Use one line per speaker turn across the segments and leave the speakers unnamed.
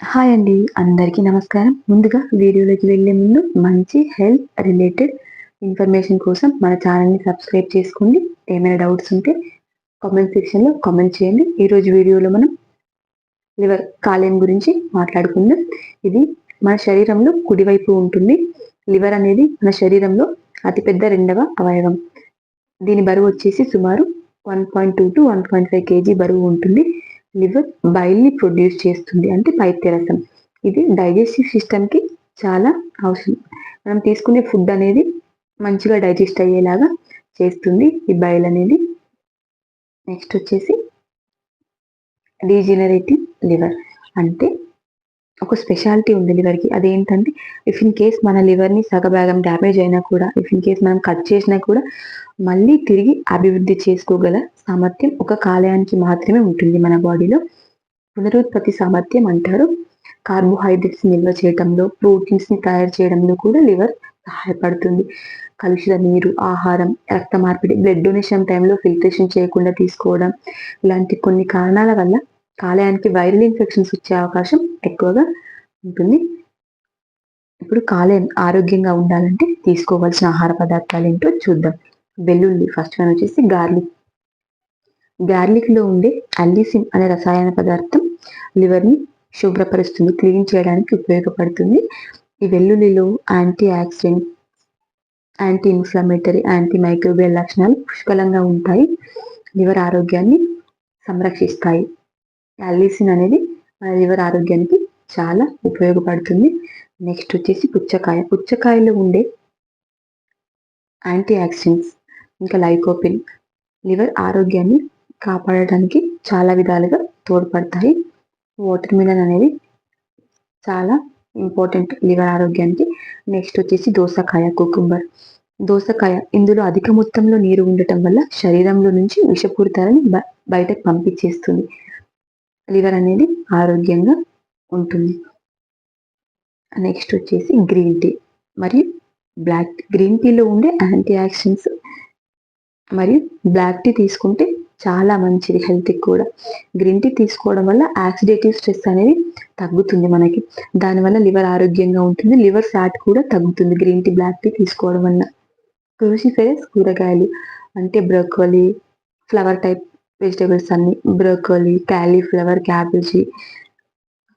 Hi అండి అందరికీ నమస్కారం. ముందుగా వీడియోలోకి వెళ్ళే ముందు మంచి హెల్త్ రిలేటెడ్ ఇన్ఫర్మేషన్ కోసం మన ఛానల్ని సబ్స్క్రైబ్ చేసుకోండి. ఏమైనా డౌట్స్ ఉంటే కామెంట్ సెక్షన్లో కామెంట్ చేయండి. ఈరోజు వీడియోలో మనం లివర్ కాలేయం గురించి మాట్లాడుకుందాం. ఇది మన శరీరంలో కుడివైపు ఉంటుంది. లివర్ అనేది మన శరీరంలో అతిపెద్ద రెండవ అవయవం. దీని బరువు వచ్చేసి సుమారు one point two to one point five KG బరువు ఉంటుంది. లివర్ బైల్ని ప్రొడ్యూస్ చేస్తుంది. అంటే పైత్యరసం. ఇది డైజెస్టివ్ సిస్టమ్కి చాలా అవసరం. మనం తీసుకునే ఫుడ్ అనేది మంచిగా డైజెస్ట్ అయ్యేలాగా చేస్తుంది ఈ బైల్ అనేది. నెక్స్ట్ వచ్చేసి డీజనరేటివ్ లివర్ అంటే ఒక స్పెషాలిటీ ఉంది లివర్కి. అదేంటంటే ఇఫ్ ఇన్ కేస్ మన లివర్ని సగభాగం డ్యామేజ్ అయినా కూడా ఇఫ్ ఇన్ కేస్ మనం కట్ చేసినా కూడా మళ్ళీ తిరిగి అభివృద్ధి చేసుకోగల సామర్థ్యం ఒక కాలయానికి మాత్రమే ఉంటుంది మన బాడీలో. పునరుత్పత్తి సామర్థ్యం అంటారు. కార్బోహైడ్రేట్స్ నిల్వ చేయడంలో ప్రోటీన్స్ని తయారు చేయడంలో కూడా లివర్ సహాయపడుతుంది. కలుషిత నీరు ఆహారం రక్త మార్పిడి బ్లడ్ డొనేషన్ టైంలో ఫిల్టరేషన్ చేయకుండా తీసుకోవడం ఇలాంటి కొన్ని కారణాల వల్ల కాలేయానికి వైరల్ ఇన్ఫెక్షన్స్ వచ్చే అవకాశం ఎక్కువగా ఉంటుంది. ఇప్పుడు కాలేయం ఆరోగ్యంగా ఉండాలంటే తీసుకోవాల్సిన ఆహార పదార్థాలు ఏంటో చూద్దాం. వెల్లుల్లి ఫస్ట్ వన్ వచ్చేసి గార్లిక్ గార్లిక్లో ఉండే అల్లిసిన్ అనే రసాయన పదార్థం లివర్ని శుభ్రపరుస్తుంది క్లీన్ చేయడానికి ఉపయోగపడుతుంది. ఈ వెల్లుల్లిలో anti oxidant anti inflammatory anti microbial లక్షణాలు పుష్కలంగా ఉంటాయి. లివర్ ఆరోగ్యాన్ని సంరక్షిస్తాయి. అల్లిసిన్ అనేది మన లివర్ ఆరోగ్యానికి చాలా ఉపయోగపడుతుంది. నెక్స్ట్ వచ్చేసి పుచ్చకాయ. పుచ్చకాయలో ఉండే యాంటీ ఆక్సిడెంట్స్ ఇంకా లైకోపిన్. లివర్ ఆరోగ్యాన్ని కాపాడటానికి చాలా విధాలుగా తోడ్పడతాయి. వాటర్ మిలన్ అనేది చాలా ఇంపార్టెంట్ లివర్ ఆరోగ్యానికి. నెక్స్ట్ వచ్చేసి దోసకాయ కుకుంబర్. దోసకాయ ఇందులో అధిక మొత్తంలో నీరు ఉండటం వల్ల శరీరంలో నుంచి విషపూరితాలని బయటకు పంపించేస్తుంది. లివర్ అనేది ఆరోగ్యంగా ఉంటుంది. నెక్స్ట్ వచ్చేసి గ్రీన్ టీ మరియు బ్లాక్ గ్రీన్ టీలో ఉండే యాంటీ ఆక్సిడెంట్స్ మరియు బ్లాక్ టీ తీసుకుంటే చాలా మంచిది హెల్త్కి కూడా. గ్రీన్ టీ తీసుకోవడం వల్ల యాక్సిడేటివ్ స్ట్రెస్ అనేది తగ్గుతుంది మనకి. దానివల్ల లివర్ ఆరోగ్యంగా ఉంటుంది లివర్ ఫ్యాట్ కూడా తగ్గుతుంది గ్రీన్ టీ బ్లాక్ టీ తీసుకోవడం వల్ల. క్రూసిఫెరస్ కూరగాయలు అంటే బ్రోకోలీ ఫ్లవర్ టైప్ వెజిటేబుల్స్ అన్ని బ్రోకోలీ క్యాలీఫ్లవర్ క్యాబేజీ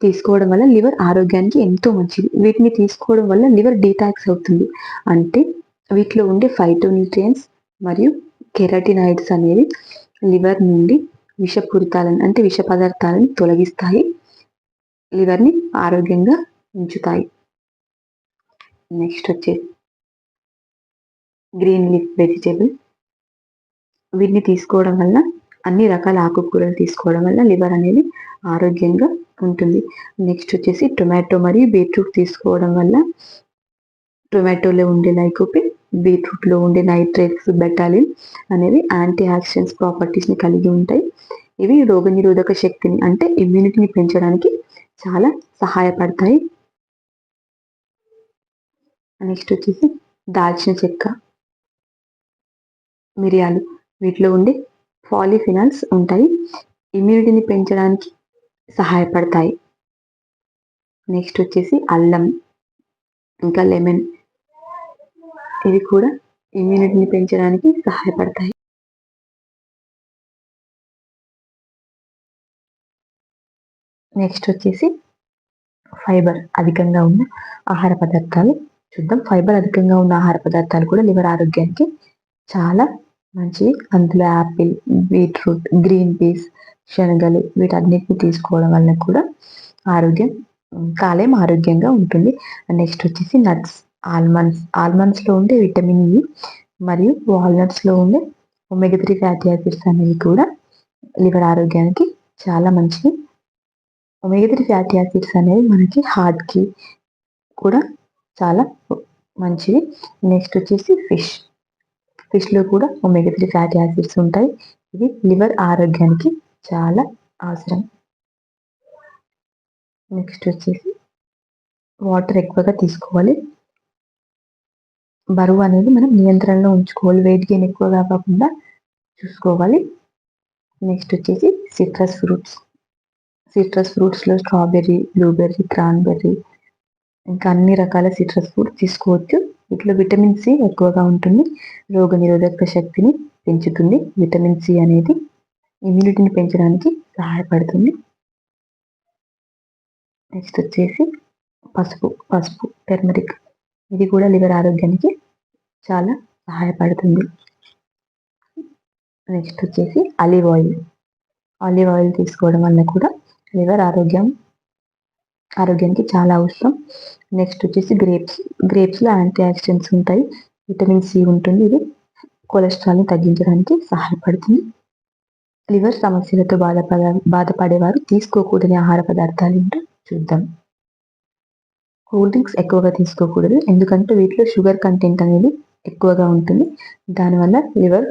తీసుకోవడం వల్ల లివర్ ఆరోగ్యానికి ఎంతో మంచిది. వీటిని తీసుకోవడం వల్ల లివర్ డీటాక్స్ అవుతుంది. అంటే వీటిలో ఉండే ఫైటోన్యూట్రియన్స్ మరియు కెరటినాయిడ్స్ అనేవి లివర్ నుండి విషపూరితాలను అంటే విష పదార్థాలను తొలగిస్తాయి లివర్ని ఆరోగ్యంగా ఉంచుతాయి. నెక్స్ట్ వచ్చేసి గ్రీన్ లీఫ్ వెజిటేబుల్. వీటిని తీసుకోవడం వల్ల అన్ని రకాల ఆకుకూరలు తీసుకోవడం వల్ల లివర్ అనేది ఆరోగ్యంగా ఉంటుంది. నెక్స్ట్ వచ్చేసి టొమాటో మరియు బీట్రూట్ తీసుకోవడం వల్ల టొమాటోలో ఉండే లైకోపిన్ బీట్రూట్లో ఉండే నైట్రేట్స్ బెటాలిన్ అనేవి యాంటీ ఆక్సిడెంట్స్ ప్రాపర్టీస్ని కలిగి ఉంటాయి. ఇవి రోగనిరోధక శక్తిని అంటే ఇమ్యూనిటీని పెంచడానికి చాలా సహాయపడతాయి. నెక్స్ట్ వచ్చేసి దాల్చిన చెక్క మిరియాలు. వీటిలో ఉండే పాలిఫినాల్స్ ఉంటాయి. ఇమ్యూనిటీని పెంచడానికి సహాయపడతాయి. నెక్స్ట్ వచ్చేసి అల్లం ఇంకా లెమన్. ఇవి కూడా ఇమ్యూనిటీని పెంచడానికి సహాయపడతాయి. నెక్స్ట్ వచ్చేసి ఫైబర్ అధికంగా ఉన్న ఆహార పదార్థాలు చూద్దాం. ఫైబర్ అధికంగా ఉన్న ఆహార పదార్థాలు కూడా లివర్ ఆరోగ్యానికి చాలా మంచివి. అందులో యాపిల్ బీట్రూట్ గ్రీన్ పీస్ శనగలు వీటన్నిటిని తీసుకోవడం వల్ల కూడా ఆరోగ్యం కాలేయం ఆరోగ్యంగా ఉంటుంది. నెక్స్ట్ వచ్చేసి నట్స్ ఆల్మండ్స్ ఆల్మండ్స్లో ఉండే విటమిన్ ఇ మరియు వాల్నట్స్లో ఉండే ఒమేగా త్రీ ఫ్యాటీ యాసిడ్స్ అనేవి కూడా లివర్ ఆరోగ్యానికి చాలా మంచివి. ఒమేగా త్రీ ఫ్యాటీ యాసిడ్స్ అనేవి మనకి హార్ట్కి కూడా చాలా మంచిది నెక్స్ట్ వచ్చేసి ఫిష్. ఫిష్లో కూడా ఒమేగా త్రీ ఫ్యాటీ యాసిడ్స్ ఉంటాయి. ఇవి లివర్ ఆరోగ్యానికి చాలా అవసరం. నెక్స్ట్ వచ్చేసి వాటర్ ఎక్కువగా తీసుకోవాలి. బరువు అనేది మనం నియంత్రణలో ఉంచుకోవాలి. వెయిట్ గెయిన్ ఎక్కువగా కాకుండా చూసుకోవాలి. నెక్స్ట్ వచ్చేసి సిట్రస్ ఫ్రూట్స్ సిట్రస్ ఫ్రూట్స్లో స్ట్రాబెర్రీ బ్లూబెర్రీ క్రాన్బెర్రీ ఇంకా అన్ని రకాల సిట్రస్ ఫ్రూట్స్ తీసుకోవచ్చు. వీటిలో విటమిన్ సి ఎక్కువగా ఉంటుంది. రోగ నిరోధక శక్తిని పెంచుతుంది. విటమిన్ సి అనేది ఇమ్యూనిటీని పెంచడానికి సహాయపడుతుంది. నెక్స్ట్ వచ్చేసి పసుపు పసుపు టెర్మరిక్ ఇది కూడా లివర్ ఆరోగ్యానికి చాలా సహాయపడుతుంది. నెక్స్ట్ వచ్చేసి ఆలివ్ ఆయిల్. ఆలివ్ ఆయిల్ తీసుకోవడం వల్ల కూడా లివర్ ఆరోగ్యం ఆరోగ్యానికి చాలా అవసరం. నెక్స్ట్ వచ్చేసి గ్రేప్స్ గ్రేప్స్లో యాంటీ ఆక్సిడెంట్స్ ఉంటాయి. విటమిన్ సి ఉంటుంది. ఇది కొలెస్ట్రాల్ని తగ్గించడానికి సహాయపడుతుంది. లివర్ సమస్యలతో బాధపడ బాధపడేవారు తీసుకోకూడని ఆహార పదార్థాలు ఏంటో చూద్దాం. కూల్ డ్రింక్స్ ఎక్కువగా తీసుకోకూడదు. ఎందుకంటే వీటిలో షుగర్ కంటెంట్ అనేది ఎక్కువగా ఉంటుంది. దానివల్ల లివర్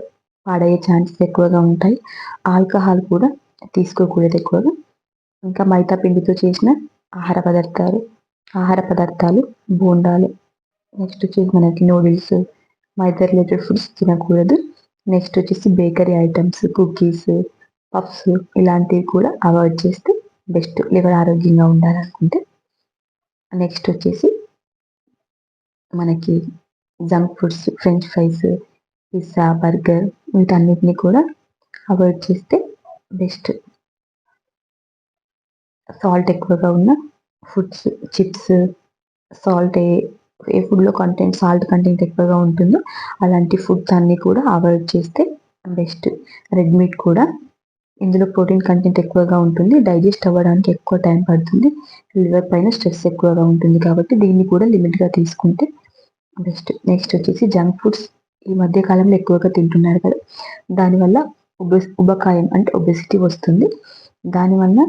పాడయ్యే ఛాన్సెస్ ఎక్కువగా ఉంటాయి. ఆల్కహాల్ కూడా తీసుకోకూడదు ఎక్కువగా. ఇంకా మైదా పిండితో చేసిన ఆహార పదార్థాలు ఆహార పదార్థాలు బోండాలు. నెక్స్ట్ వచ్చేసి మనకి నూడిల్స్ మైదా రిలేటెడ్ ఫుడ్స్ తినకూడదు. నెక్స్ట్ వచ్చేసి బేకరీ ఐటమ్స్ కుకీస్ పఫ్స్ ఇలాంటివి కూడా అవాయిడ్ చేస్తే బెస్ట్. లివర్ ఆరోగ్యంగా ఉండాలనుకుంటే. నెక్స్ట్ వచ్చేసి మనకి junk foods french fries pizza burger వీటన్నిటిని కూడా అవాయిడ్ చేస్తే బెస్ట్ సాల్ట్ ఎక్కువగా ఉన్న ఫుడ్స్ చిప్స్ సాల్ట్ ఏ ఏ ఫుడ్లో కంటెంట్ సాల్ట్ కంటెంట్ ఎక్కువగా ఉంటుందో. అలాంటి ఫుడ్స్ అన్నీ కూడా అవాయిడ్ చేస్తే బెస్ట్ రెడ్ మీట్ కూడా ఇందులో ప్రోటీన్ కంటెంట్ ఎక్కువగా ఉంటుంది. డైజెస్ట్ అవ్వడానికి ఎక్కువ టైం పడుతుంది. లివర్ పైన స్ట్రెస్ ఎక్కువగా ఉంటుంది కాబట్టి దీన్ని కూడా లిమిట్గా తీసుకుంటే బెస్ట్. నెక్స్ట్ వచ్చేసి జంక్ ఫుడ్స్ ఈ మధ్య కాలంలో ఎక్కువగా తింటున్నారు కదా. దానివల్ల ఉబెస్ ఉబకాయం అంటే ఒబెసిటీ వస్తుంది. దానివల్ల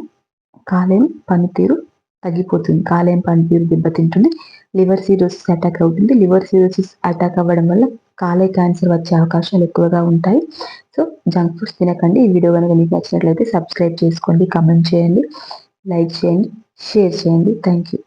కాలేయం పనితీరు తగ్గిపోతుంది. కాలేయం పనితీరు దెబ్బతింటుంది. లివర్ సిరోసిస్ అటాక్ అవుతుంది. లివర్ సిరోసిస్ అటాక్ అవ్వడం వల్ల కాలే క్యాన్సర్ వచ్చే అవకాశాలు ఎక్కువగా ఉంటాయి. సో జంక్ ఫుడ్స్ తినకండి. ఈ వీడియో కనుక మీకు నచ్చినట్లయితే సబ్స్క్రైబ్ చేసుకోండి కమెంట్ చేయండి లైక్ చేయండి షేర్ చేయండి. Thank you